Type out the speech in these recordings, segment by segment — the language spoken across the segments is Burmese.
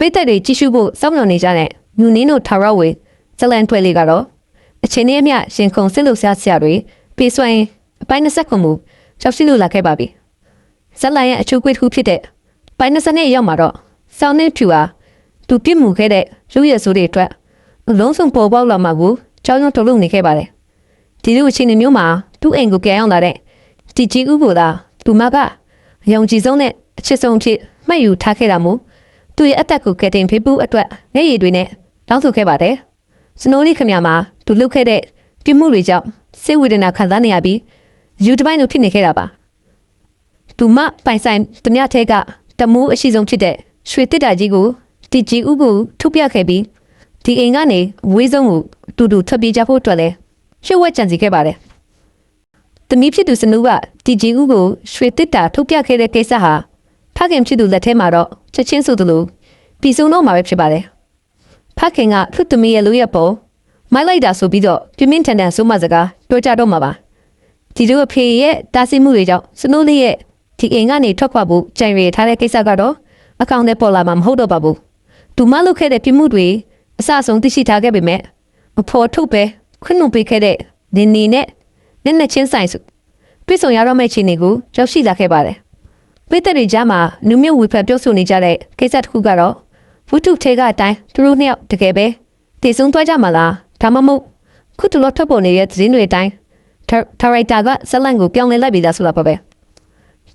ပိတ်သက်တွေကြီးစုဖို့စောင့်မျှော်နေကြတဲ့မြူနင်းတို့ထာဝရဝေဇလန်ထွဲလေးကတော့အချိန်နဲ့အမျှရှင်ခုန်စစ်လို့ဆရာဆရာတွေပြေးဆွရင်အပိုင်း20ခုမှုကြောက်ရှိလို့လာခဲ့ပါပြီဇလန်ရဲ့အချိုးကွေးတစ်ခုဖြစ်တဲ့ပိုင်း20နဲ့ရောက်မှာတော့စောင်းနေဖြူဟာသူပြစ်မှုခဲ့တဲ့လူရဲဆိုးတွေအတွက်အလုံးစုံပေါ်ပေါက်လာမှာကိုကြောင်းကြောင်းထုတ်လုပ်နေခဲ့ပါတယ်ဒီလိုအခြေအနေမျိုးမှာသူ့အိမ်ကိုကြံရောက်လာတဲ့တီကြီးဦးကိုသာသူမကအယုံကြည်ဆုံးနဲ့အချစ်ဆုံးဖြစ်မှတ်ယူထားခဲ့တာမို့ သူရဲ့အသက်ကိုကယ်တင်ဖေးပူးအတွက်မျက်ရည်တွေနဲ့တောင်းဆိုခဲ့ပါတယ်။စနိုးလေးခမရမှာသူလှုပ်ခဲ့တဲ့ပြစ်မှုတွေကြောင့်စိတ်ဝေဒနာခံစားနေရပြီးယူတပိုင်းလိုဖြစ်နေခဲ့တာပါ။သူမပိုင်ဆိုင်တမျှထဲကတမိုးအရှိဆုံးဖြစ်တဲ့ရွှေတစ်တာကြီးကိုတီကြီးဥကိုထုတ်ပြခဲ့ပြီးဒီအိမ်ကနေဝေးဆုံးကိုအတူတူထွက်ပြေးကြဖို့အတွက်လဲရွှေဝက်ကြံစီခဲ့ပါတယ်။တမီးဖြစ်သူစနူးကတီကြီးဥကိုရွှေတစ်တာထုတ်ပြခဲ့တဲ့ကိစ္စဟာ ဖခင်ဖြစ်သူလက်ထဲမှာတော့ချက်ချင်းဆိုသလိုပြီးဆုံးတော့မှာပဲဖြစ်ပါတယ်။ဖခင်ကသူ့သမီးရဲ့လူရဲ့ပုံမိုက်လိုက်တာဆိုပြီးတော့ပြင်းပြင်းထန်ထန်ဆိုမှစကားပြောကြတော့မှာပါ။ဒီလိုအဖေရဲ့တားဆီးမှုတွေကြောင့်စနိုးလေးရဲ့ဒီအိမ်ကနေထွက်ခွာဖို့ကြံရည်ထားတဲ့ကိစ္စကတော့အကောင့်နဲ့ပေါ်လာမှာမဟုတ်တော့ပါဘူး။သူမလုပ်ခဲ့တဲ့ပြစ်မှုတွေအဆအဆုံးသိရှိထားခဲ့ပေမဲ့အဖော်ထုတ်ပဲခွင့်လွှတ်ပေးခဲ့တဲ့နေနေနဲ့နက်နက်ချင်းဆိုင်စုတွေ့ဆုံရတော့မယ့်အခြေအနေကိုကြောက်ရှိလာခဲ့ပါတယ်။ ပိတ်သက်တွေကြားမှာနုမြုပ်ဝေဖန်ပြောဆိုနေကြတဲ့ကိစ္စတစ်ခုကတော့ဝတ္ထုထဲကအတိုင်းသူတို့နှစ်ယောက်တကယ်ပဲတည်ဆုံးသွားကြမှာလားဒါမှမဟုတ်ခုတလောထွက်ပေါ်နေတဲ့သတင်းတွေအတိုင်းဒါဒါရိုက်တာကဇက်လန်ကိုပြောင်းလဲလိုက်ပြီလားဆိုတာပါပဲ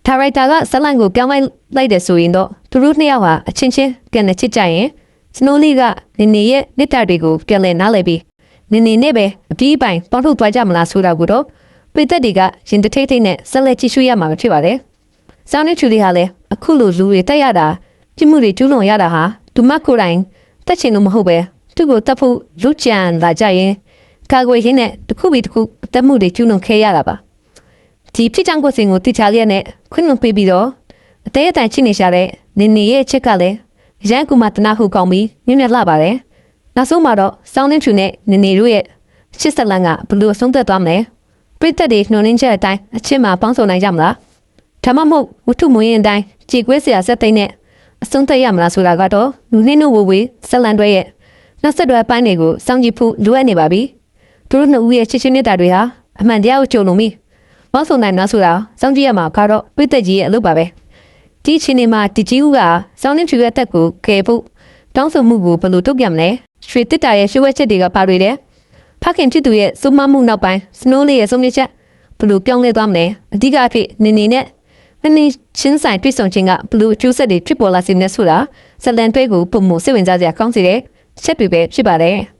ဒါရိုက်တာကဇက်လန်ကိုပြောင်းလဲလိုက်တယ်ဆိုရင်တော့သူတို့နှစ်ယောက်ဟာအချင်းချင်းကန်နေချစ်ကြရင်စနိုးလီကနေနေရဲ့နှစ်တာတွေကိုပြန်လဲနားလဲပြီးနေနေနဲ့ပဲအပြီးပိုင်ပေါင်းထုတ်သွားကြမလားဆိုတာကိုတော့ပိတ်သက်တွေကရင်တထိတ်ထိတ်နဲ့ဆက်လက်ကြည့်ရှုရမှာဖြစ်ပါတယ် စောင်းနေချူလေးဟာလည်းအခုလိုလူတွေတက်ရတာပြစ်မှုတွေကျူးလွန်ရတာဟာသူမကိုယ်တိုင်တက်ချင်လို့မဟုတ်ပဲသူ့ကိုတက်ဖို့လူကြံလာကြရင်ကာကွယ်ရင်းနဲ့တစ်ခုပြီးတစ်ခုအသက်မှုတွေကျူးလွန်ခဲ့ရတာပါဒီဖြစ်ချောင်းကိုစင်ကိုတိချာလျက်နဲ့ခွင့်လွန်ပေးပြီးတော့အသေးအတန်ချိနေရှာတဲ့နေနေရဲ့အချက်ကလည်းရန်ကူမတနာဟုကောင်းပြီးမြင့်မြတ်လာပါတယ်နောက်ဆုံးမှာတော့စောင်းနေချူနဲ့နေနေတို့ရဲ့ချစ်ဆက်လန်ကဘယ်လို့အဆုံးသက်သွားမလဲပြည့်သက်တွေနှုံနှင်းချက်အတိုင်းအချစ်မှာပေါင်းစုံနိုင်ကြမလား ဒါမှမဟုတ်ဝတ္ထုမွေးရင်အတိုင်းကြေကွဲစရာစက်သိမ်းနဲ့အဆုံးသက်ရမလားဆိုတာကတော့လူနှင်းတို့ဝဝေးဆက်လန်တွေရဲ့နောက်ဆက်တွဲအပိုင်းတွေကိုစောင့်ကြည့်ဖို့လိုအပ်နေပါပြီသူတို့နှစ်ဦးရဲ့ချစ်ချင်းနေတာတွေဟာအမှန်တရားကိုကြုံလို့မိမောက်ဆုံနိုင်လားဆိုတာစောင့်ကြည့်ရမှာကတော့ပြည့်သက်ကြီးရဲ့အလုပ်ပါပဲဒီအချိန်မှာတကြီးဦးကစောင်းနှင်းဖြူရဲ့အသက်ကိုကယ်ဖို့တောင်းဆိုမှုကိုဘယ်လိုတုံ့ပြန်မလဲရွှေတစ်တာရဲ့ရွှေဝက်ချက်တွေကပါတွေတယ်ဖခင်ဖြစ်သူရဲ့စုမမှုနောက်ပိုင်းစနိုးလေးရဲ့ဆုံးဖြတ်ချက်ဘယ်လိုပြောင်းလဲသွားမလဲအဓိကအဖြစ်နေနေနဲ့ နည်းနည်းချင်းဆိုင်တွေ့ဆုံခြင်းကဘလူးကျူးဆက်တွေဖြစ်ပေါ်လာစေနေဆိုတာဇလန်တွဲကိုပုံမှုစိတ်ဝင်စားစရာကောင်းစေတဲ့ချက်တွေပဲဖြစ်ပါတယ်။